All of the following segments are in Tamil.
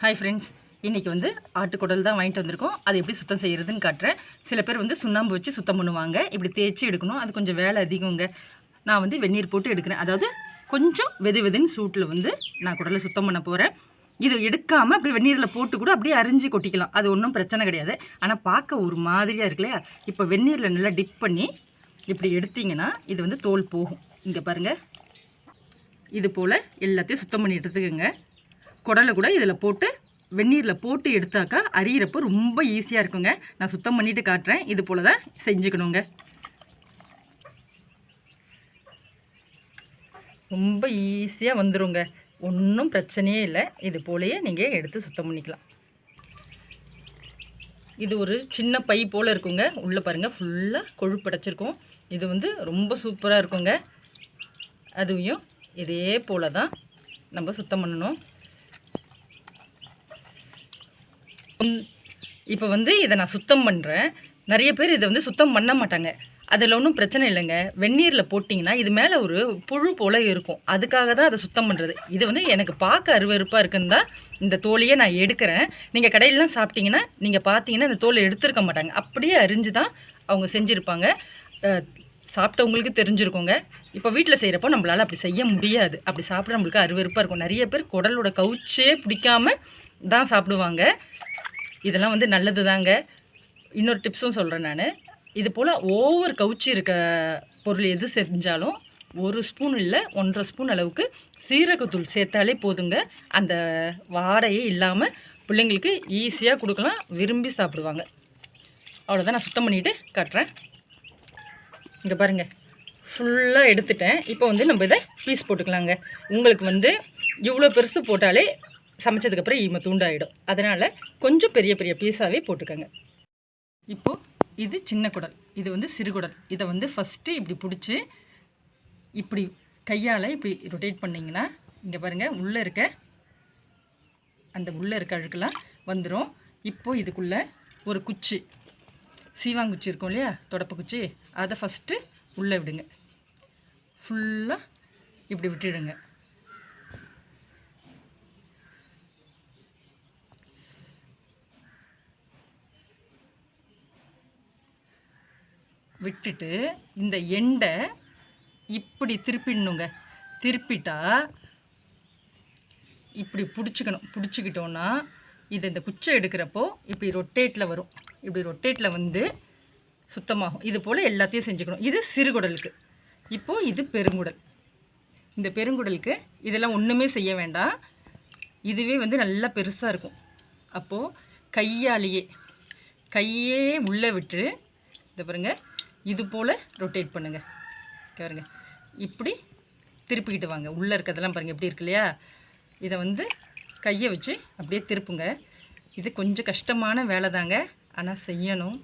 ஹாய் ஃப்ரெண்ட்ஸ் இன்றைக்கி வந்து ஆட்டுக்குடல் தான் வாங்கிட்டு வந்திருக்கோம். அது எப்படி சுத்தம் செய்கிறதுன்னு காட்டுறேன். சில பேர் வந்து சுண்ணாம்பு வச்சு சுத்தம் பண்ணுவாங்க. இப்படி தேய்ச்சி எடுக்கணும். அது கொஞ்சம் வேலை அதிகங்க. நான் வந்து வெந்நீர் போட்டு எடுக்கிறேன். அதாவது கொஞ்சம் வெது வெதுன்னு சூட்டில் வந்து நான் குடலை சுத்தம் பண்ண போகிறேன் இது எடுக்காமல் அப்படியே வெந்நீரில் போட்டு கூட அப்படியே அரிஞ்சு கொட்டிக்கலாம். அது ஒன்றும் பிரச்சனை கிடையாது. ஆனால் பார்க்க ஒரு மாதிரியாக இருக்கு இல்லையா? இப்போ வெந்நீரில் நல்லா டிப் பண்ணி இப்படி எடுத்தீங்கன்னா இது வந்து தோல் போகும். இங்கே பாருங்கள் இது போல் எல்லாத்தையும் சுத்தம் பண்ணி எடுத்துக்கோங்க குடலை கூட இதில் போட்டு வெந்நீரில் போட்டு எடுத்தாக்கா அரியிறப்போ ரொம்ப ஈஸியாக இருக்குங்க. நான் சுத்தம் பண்ணிட்டு காட்டுறேன். இது போல் தான் செஞ்சுக்கணுங்க. ரொம்ப ஈஸியாக வந்துருங்க. ஒன்றும் பிரச்சனையே இல்லை. இது போலையே நீங்கள் எடுத்து சுத்தம் பண்ணிக்கலாம். இது ஒரு சின்ன பை போல் இருக்குங்க. உள்ளே பாருங்கள் ஃபுல்லாக கொழுப்படைச்சிருக்கும் இது வந்து ரொம்ப சூப்பராக இருக்குங்க. அதுவும் இதே போல் தான் நம்ம சுத்தம் பண்ணணும். இப்போ வந்து இதை நான் சுத்தம் பண்ணுறேன் நிறைய பேர் இதை வந்து சுத்தம் பண்ண மாட்டாங்க. அதில் ஒன்றும் பிரச்சனை இல்லைங்க. வெந்நீரில் போட்டிங்கன்னா இது மேலே ஒரு புழு போல் இருக்கும். அதுக்காக தான் அதை சுத்தம் பண்ணுறது இது வந்து எனக்கு பார்க்க அருவறுப்பாக இருக்குன்னு தான் இந்த தோலையே நான் எடுக்கிறேன். நீங்கள் கடையிலலாம் சாப்பிட்டீங்கன்னா நீங்கள் பார்த்தீங்கன்னா இந்த தோலை எடுத்திருக்க மாட்டாங்க. அப்படியே அரிஞ்சு தான் அவங்க செஞ்சுருப்பாங்க. சாப்பிட்டவங்களுக்கு தெரிஞ்சிருக்கோங்க. இப்போ வீட்டில் செய்கிறப்போ நம்மளால் அப்படி செய்ய முடியாது. அப்படி சாப்பிட நம்மளுக்கு அருவறுப்பாக இருக்கும். நிறைய பேர் குடலோட கவுச்சே பிடிக்காம தான் சாப்பிடுவாங்க. இதெல்லாம் வந்து நல்லது தாங்க இன்னொரு டிப்ஸும் சொல்கிறேன் நான். இது போல் ஓவர் கவுச்சி இருக்க பொருள் எது செஞ்சாலும் ஒரு ஸ்பூன் இல்லை ஒன்றரை ஸ்பூன் அளவுக்கு சீரகத்தூள் சேர்த்தாலே போதுங்க. அந்த வாடையே இல்லாமல் பிள்ளைங்களுக்கு ஈஸியாக கொடுக்கலாம். விரும்பி சாப்பிடுவாங்க. அவ்வளோதான் நான் சுத்தம் பண்ணிவிட்டு காட்டுறேன். இங்கே பாருங்கள் ஃபுல்லாக எடுத்துட்டேன். இப்போ வந்து நம்ம இதை பீஸ் போட்டுக்கலாங்க. உங்களுக்கு வந்து இவ்வளோ பெருசு போட்டாலே சமைச்சதுக்கப்புறம் ஈம தூண்டாயிடும். அதனால் கொஞ்சம் பெரிய பெரிய பீஸாகவே போட்டுக்கோங்க. இப்போது இது சின்ன குடல். இது வந்து சிறுகுடல் இதை வந்து ஃபஸ்ட்டு இப்படி பிடிச்சி இப்படி கையால் இப்படி ரொட்டேட் பண்ணிங்கன்னா இங்கே பாருங்கள் உள்ளே இருக்க அந்த உள்ளே இருக்க அழுக்கெல்லாம் வந்துடும் இப்போது இதுக்குள்ளே ஒரு குச்சி சீவாங்குச்சி இருக்கும் இல்லையா? தொடப்பு குச்சி. அதை ஃபஸ்ட்டு உள்ளே விடுங்க. ஃபுல்லாக இப்படி விட்டுடுங்க. விட்டுட்டு இந்த எண்டை இப்படி திருப்பிடணுங்க. திருப்பிட்டா இப்படி பிடிச்சிக்கணும். பிடிச்சிக்கிட்டோன்னா இது இந்த குச்சை எடுக்கிறப்போ இப்படி ரொட்டேட்டில் வரும். இப்படி ரொட்டேட்டில் வந்து சுத்தமாகும். இது போல் எல்லாத்தையும் செஞ்சுக்கணும். இது சிறுகுடலுக்கு. இப்போது இது பெருங்குடல். இந்த பெருங்குடலுக்கு இதெல்லாம் ஒன்றுமே செய்ய வேண்டாம். இதுவே வந்து நல்லா பெருசாக இருக்கும். அப்போது கையாலேயே கையே உள்ளே விட்டு இதை பாருங்கள் இது போல் ரொட்டேட் பண்ணுங்கள் இங்க பாருங்க. இப்படி திருப்பிக்கிட்டு வாங்க. உள்ளே இருக்கிறதெல்லாம் பாருங்கள் எப்படி இருக்கு இல்லையா? இதை வந்து கையை வச்சு அப்படியே திருப்புங்க. இது கொஞ்சம் கஷ்டமான வேலை தாங்க. ஆனால் செய்யணும்.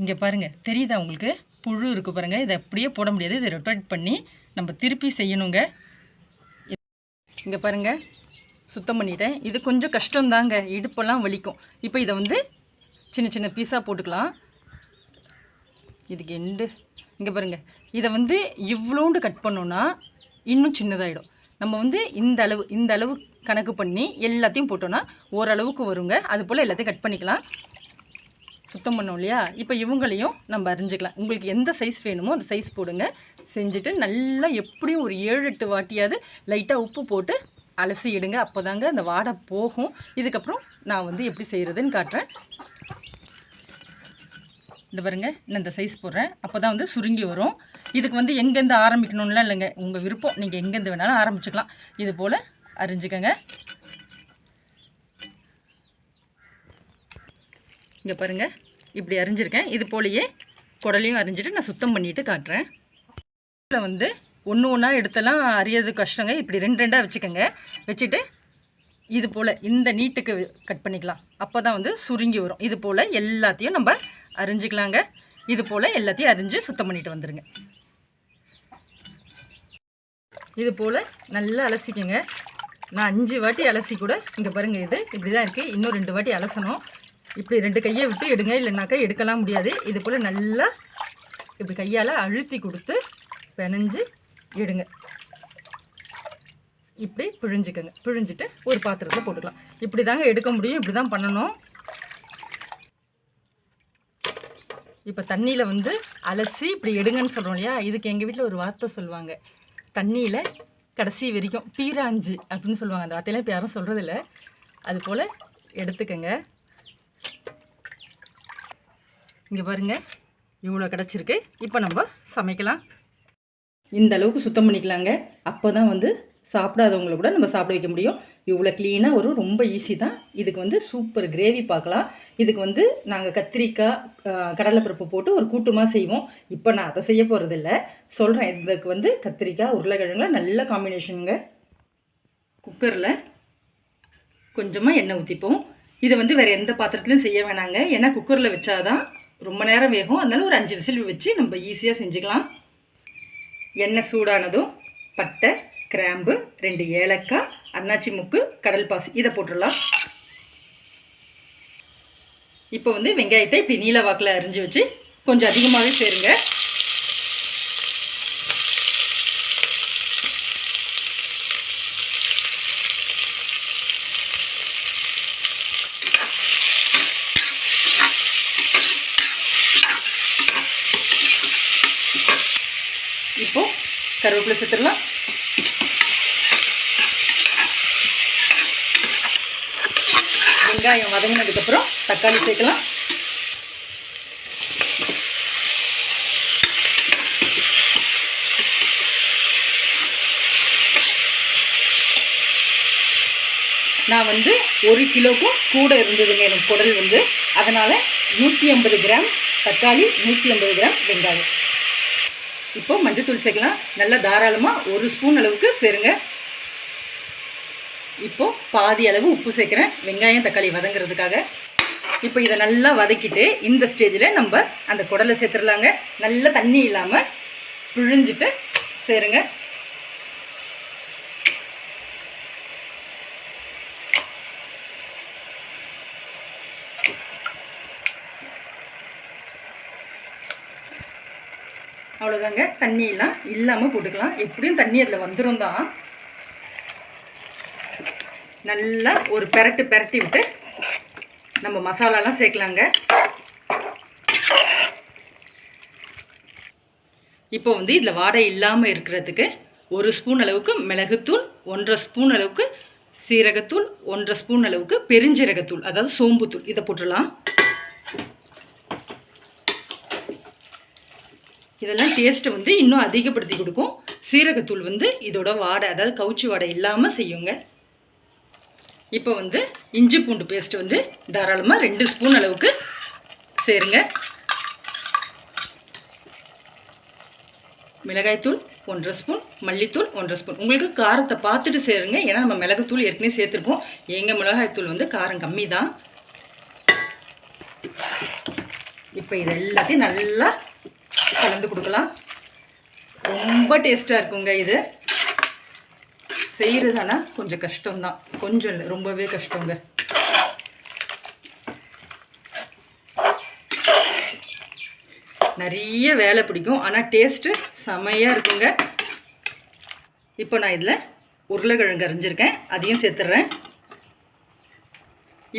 இங்கே பாருங்கள் தெரியுதா உங்களுக்கு? புழு இருக்குது பாருங்கள் இதை அப்படியே போட முடியாது. இதை ரொட்டேட் பண்ணி நம்ம திருப்பி செய்யணுங்க. இங்கே பாருங்கள் சுத்தம் பண்ணிட்டேன். இது கொஞ்சம் கஷ்டம்தாங்க. இடுப்பெல்லாம் வலிக்கும். இப்போ இதை வந்து சின்ன சின்ன பீஸாக போட்டுக்கலாம். இதுக்கு எண்டு இங்கே பாருங்கள் இதை வந்து இவ்வளோண்டு கட் பண்ணோன்னா இன்னும் சின்னதாகிடும் நம்ம வந்து இந்த அளவு இந்த அளவு கணக்கு பண்ணி எல்லாத்தையும் போட்டோன்னா ஓரளவுக்கு வருங்க. அது போல் எல்லாத்தையும் கட் பண்ணிக்கலாம். சுத்தம் பண்ணோம் இல்லையா? இப்போ இவங்களையும் நம்ம அறிஞ்சிக்கலாம். உங்களுக்கு எந்த சைஸ் வேணுமோ அந்த சைஸ் போடுங்க. செஞ்சுட்டு நல்லா எப்படியும் ஒரு ஏழு எட்டு வாட்டியாவது லைட்டாக உப்பு போட்டு அலசி இடுங்க அப்போ தாங்க அந்த வாடை போகும். இதுக்கப்புறம் நான் வந்து எப்படி செய்கிறதுன்னு காட்டுறேன். இந்த பாருங்க நான் இந்த சைஸ் போடுறேன். அப்போ தான் வந்து சுருங்கி வரும். இதுக்கு வந்து எங்கேருந்து ஆரம்பிக்கணும்லாம் இல்லைங்க. உங்கள் விருப்பம். நீங்கள் எங்கேருந்து வேணாலும் ஆரம்பிச்சுக்கலாம். இது போல் அரிஞ்சுக்கங்க இங்கே பாருங்கள் இப்படி அரிஞ்சிருக்கேன் இது போலயே குடலையும் அரிஞ்சிட்டு நான் சுத்தம் பண்ணிட்டு காட்டுறேன். இதில் வந்து ஒன்று ஒன்றா எடுத்தெல்லாம் அறியது கஷ்டங்க. இப்படி ரெண்டு ரெண்டாக வச்சுக்கோங்க. வச்சுட்டு இது போல் இந்த நீட்டுக்கு கட் பண்ணிக்கலாம். அப்போ தான் வந்து சுருங்கி வரும். இது போல் எல்லாத்தையும் நம்ம அரிஞ்சிக்கலாங்க இது போல் எல்லாத்தையும் அரிஞ்சு சுத்தம் பண்ணிட்டு வந்துடுங்க இது போல் நல்லா அலசிக்கங்க. நான் அஞ்சு வாட்டி அலசி கூட இங்கே பாருங்கள் இது இப்படி தான் இருக்குது இன்னும் ரெண்டு வாட்டி அலசணும். இப்படி ரெண்டு கையை விட்டு எடுங்க. இல்லைனாக்கா எடுக்கலாம் முடியாது. இது போல் நல்லா இப்படி கையால் அழுத்தி கொடுத்து பிணைஞ்சு எடுங்க. இப்படி பிழிஞ்சுக்கோங்க. பிழிஞ்சிட்டு ஒரு பாத்திரத்தில் போட்டுக்கலாம். இப்படி தாங்க எடுக்க முடியும். இப்படி தான் பண்ணணும். இப்போ தண்ணியில் வந்து அலசி இப்படி எடுங்கன்னு சொல்கிறோம் இல்லையா? இதுக்கு எங்கள் வீட்டில் ஒரு வார்த்தை சொல்லுவாங்க. தண்ணியில் கடைசி வரைக்கும் பீராஞ்சு அப்படின்னு சொல்லுவாங்க. அந்த வார்த்தையெல்லாம் இப்போ யாரும் சொல்கிறதில்ல அது போல் எடுத்துக்கோங்க. இங்கே பாருங்க. இவ்வளோ கிடச்சிருக்கு. இப்போ நம்ம சமைக்கலாம். இந்த அளவுக்கு சுத்தம் பண்ணிக்கலாங்க. அப்போ தான் வந்து சாப்பிடாதவங்கள கூட நம்ம சாப்பிட வைக்க முடியும். இவ்வளோ க்ளீனாக வரும் ரொம்ப ஈஸி தான். இதுக்கு வந்து சூப்பர் கிரேவி பார்க்கலாம். இதுக்கு வந்து நாங்கள் கத்திரிக்காய் கடலைப்பருப்பு போட்டு ஒரு கூட்டுமாக செய்வோம். இப்போ நான் அதை செய்ய போகிறதில்ல சொல்கிறேன் இதுக்கு வந்து கத்திரிக்காய் உருளைக்கிழங்குல நல்ல காம்பினேஷனுங்க குக்கரில் கொஞ்சமாக எண்ணெய் ஊற்றிப்போம் இதை வந்து வேறு எந்த பாத்திரத்துலையும் செய்ய வேணாங்க. ஏன்னா குக்கரில் வச்சாதான் ரொம்ப நேரம் வேகும். அதனால ஒரு அஞ்சு விசில் வச்சு நம்ம ஈஸியாக செஞ்சுக்கலாம். எண்ணெய் சூடானதும் பட்டை கிராம்பு ரெண்டு ஏலக்காய் அன்னாச்சி முக்கு கடல் பாசி. இதை போட்டுடலாம். இப்போ வந்து வெங்காயத்தை இப்படி நீல வாக்கில் அரிஞ்சு வச்சு கொஞ்சம் அதிகமாகவே சேருங்க. இப்போ கருவேப்பிலை சேர்த்துடலாம். வெங்காயம் வதங்கினதுக்கப்புறம் தக்காளி சேர்க்கலாம். நான் வந்து ஒரு கிலோக்கும் கூட இருந்ததுங்க எனக்கு குடல் வந்து. அதனால் நூற்றி ஐம்பது கிராம் தக்காளி நூற்றி ஐம்பது கிராம் வெங்காயம். இப்போ மஞ்சத்தூள் சேர்க்கலாம். நல்லா தாராளமாக ஒரு ஸ்பூன் அளவுக்கு சேருங்க. இப்போ பாதி அளவு உப்பு சேர்க்குறேன். வெங்காயம் தக்காளி வதங்குறதுக்காக. இப்போ இதை நல்லா வதக்கிட்டு இந்த ஸ்டேஜில் நம்ம அந்த குடலை சேர்த்துடலாங்க. நல்லா தண்ணி இல்லாமல் பிழிஞ்சிட்டு சேருங்க. அவ்வளோதாங்க தண்ணியெல்லாம் இல்லாமல் போட்டுக்கலாம். எப்படியும் தண்ணி அதில் வந்துடும் தான் நல்லா ஒரு பெரட்டு பெரட்டி விட்டு நம்ம மசாலாலாம் சேர்க்கலாங்க. இப்போ வந்து இதில் வாடை இல்லாமல் இருக்கிறதுக்கு ஒரு ஸ்பூன் அளவுக்கு மிளகுத்தூள் ஒன்றரை ஸ்பூன் அளவுக்கு சீரகத்தூள் ஒன்றரை ஸ்பூன் அளவுக்கு பெருஞ்சீரகத்தூள் அதாவது சோம்புத்தூள். இதை போட்டுடலாம். இதெல்லாம் டேஸ்ட்டை வந்து இன்னும் அதிகப்படுத்தி கொடுக்கும். சீரகத்தூள் வந்து இதோட வாடை அதாவது கவுச்சி வாடை இல்லாமல் செய்யுங்க. இப்போ வந்து இஞ்சி பூண்டு பேஸ்ட் வந்து தாராளமாக ரெண்டு ஸ்பூன் அளவுக்கு சேருங்க. மிளகாய்த்தூள் ஒன்றரை ஸ்பூன் மல்லித்தூள் ஒன்றரை ஸ்பூன் உங்களுக்கு காரத்தை பார்த்துட்டு சேருங்க. ஏன்னா நம்ம மிளகுத்தூள் ஏற்கனவே சேர்த்துருப்போம் எங்கள் மிளகாய்த்தூள் வந்து காரம் கம்மி தான் இப்போ இது எல்லாத்தையும் நல்லா கலந்து கொடுக்கலாம். ரொம்ப டேஸ்ட்டாக இருக்குங்க இது. செய்கிறது ஆனால் கொஞ்சம் கஷ்டம்தான். கொஞ்சம் இல்லை ரொம்பவே கஷ்டங்க. நிறைய வேலை பிடிக்கும். ஆனால் டேஸ்ட்டு செமையாக இருக்குங்க. இப்போ நான் இதில் உருளைக்கிழங்கு அரைஞ்சிருக்கேன். அதையும் சேர்த்துட்றேன்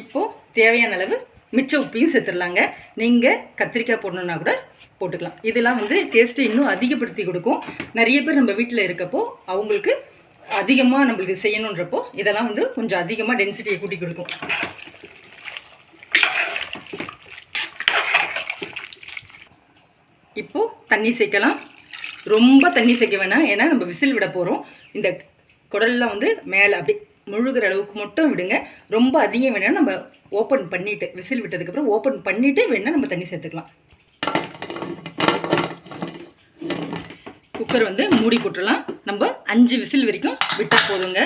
இப்போது தேவையான அளவு மிச்ச உப்பையும் சேர்த்துடலாங்க. நீங்கள் கத்திரிக்காய் போடணுன்னா கூட போட்டுக்கலாம். இதெல்லாம் வந்து டேஸ்ட்டை இன்னும் அதிகப்படுத்தி கொடுக்கும். நிறைய பேர் நம்ம வீட்டில் இருக்கப்போ அவங்களுக்கு அதிகமாக நம்மளுக்கு செய்யணுன்றப்போ இதெல்லாம் வந்து கொஞ்சம் அதிகமாக டென்சிட்டியை கூட்டி கொடுக்கும். இப்போது தண்ணி சேர்க்கலாம். ரொம்ப தண்ணி சேர்க்க வேணாம். ஏன்னா நம்ம விசில் விட போகிறோம் இந்த குடல்லாம் வந்து மேலே அப்படி முழுகிற அளவுக்கு மட்டும் விடுங்க. ரொம்ப அதிகம் வேணால் நம்ம ஓப்பன் பண்ணிவிட்டு விசில் விட்டதுக்கப்புறம் ஓப்பன் பண்ணிவிட்டு வேணால் நம்ம தண்ணி சேர்த்துக்கலாம். குக்கர் வந்து மூடி போட்டுடலாம். நம்ம அஞ்சு விசில் வரைக்கும் விட்டால் போதுங்க.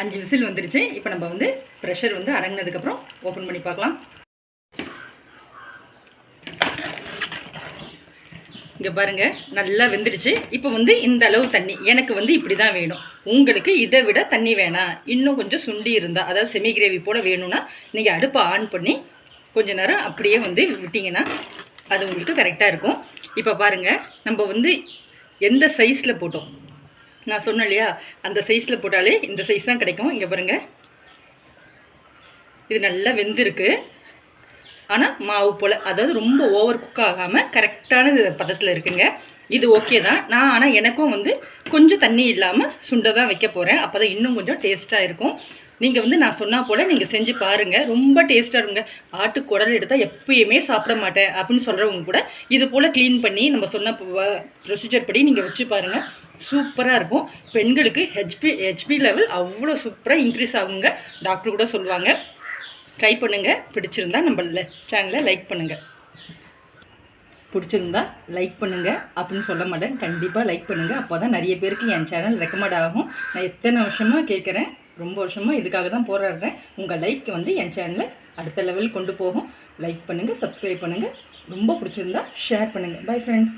அஞ்சு விசில் வந்துருச்சு. இப்போ நம்ம வந்து ப்ரெஷர் வந்து அடங்கினதுக்கப்புறம் ஓப்பன் பண்ணி பார்க்கலாம். இங்கே பாருங்கள் நல்லா வெந்துடுச்சு. இப்போ வந்து இந்த அளவு தண்ணி எனக்கு வந்து இப்படி தான் வேணும். உங்களுக்கு இதை விட தண்ணி வேணாம் இன்னும் கொஞ்சம் சுண்டி இருந்தால் அதாவது செமி கிரேவி போல் வேணும்னா நீங்கள் அடுப்பை ஆன் பண்ணி கொஞ்ச நேரம் அப்படியே வந்து விட்டிங்கன்னா அது உங்களுக்கு கரெக்டாக இருக்கும். இப்போ பாருங்கள் நம்ம வந்து எந்த சைஸில் போட்டோம்? நான் சொன்னேன் இல்லையா? அந்த சைஸில் போட்டாலே இந்த சைஸ் தான் கிடைக்கும். இங்கே பாருங்கள் இது நல்லா வெந்திருக்கு. ஆனால் மாவு போல். அதாவது ரொம்ப ஓவர் குக் ஆகாமல் கரெக்டான பதத்தில் இருக்குங்க. இது ஓகே தான். நான் ஆனால் எனக்கும் வந்து கொஞ்சம் தண்ணி இல்லாமல் சுண்டை தான் வைக்க போகிறேன் அப்போ தான் இன்னும் கொஞ்சம் டேஸ்ட்டாக இருக்கும். நீங்கள் வந்து நான் சொன்னால் போல் நீங்கள் செஞ்சு பாருங்கள் ரொம்ப டேஸ்ட்டாக இருக்குங்க. ஆட்டு குடல் எடுத்தால் எப்பயுமே சாப்பிட மாட்டேன் அப்படின்னு சொல்கிறவங்க கூட இது போல் க்ளீன் பண்ணி நம்ம சொன்ன ப்ரொசீஜர் படி நீங்கள் வச்சு பாருங்கள் சூப்பராக இருக்கும். பெண்களுக்கு ஹெச்பி ஹெச்பி லெவல் அவ்வளோ சூப்பராக இன்க்ரீஸ் ஆகுங்க. டாக்டர் கூட சொல்லுவாங்க. ட்ரை பண்ணுங்கள் பிடிச்சிருந்தா நம்ம சேனலை லைக் பண்ணுங்கள் பிடிச்சிருந்தா லைக் பண்ணுங்கள் அப்படின்னு சொல்ல மாட்டேன். கண்டிப்பாக லைக் பண்ணுங்கள் அப்போ தான் நிறைய பேருக்கு என் சேனல் ரெக்கமெண்ட் ஆகும். நான் எத்தனை வருஷமாக கேட்குறேன் ரொம்ப வருஷமாக இதுக்காக தான் போராடுறேன். உங்கள் லைக் வந்து என் சேனலை அடுத்த லெவல் கொண்டு போகும். லைக் பண்ணுங்கள் சப்ஸ்கிரைப் பண்ணுங்கள் ரொம்ப பிடிச்சிருந்தா ஷேர் பண்ணுங்கள் பை ஃப்ரெண்ட்ஸ்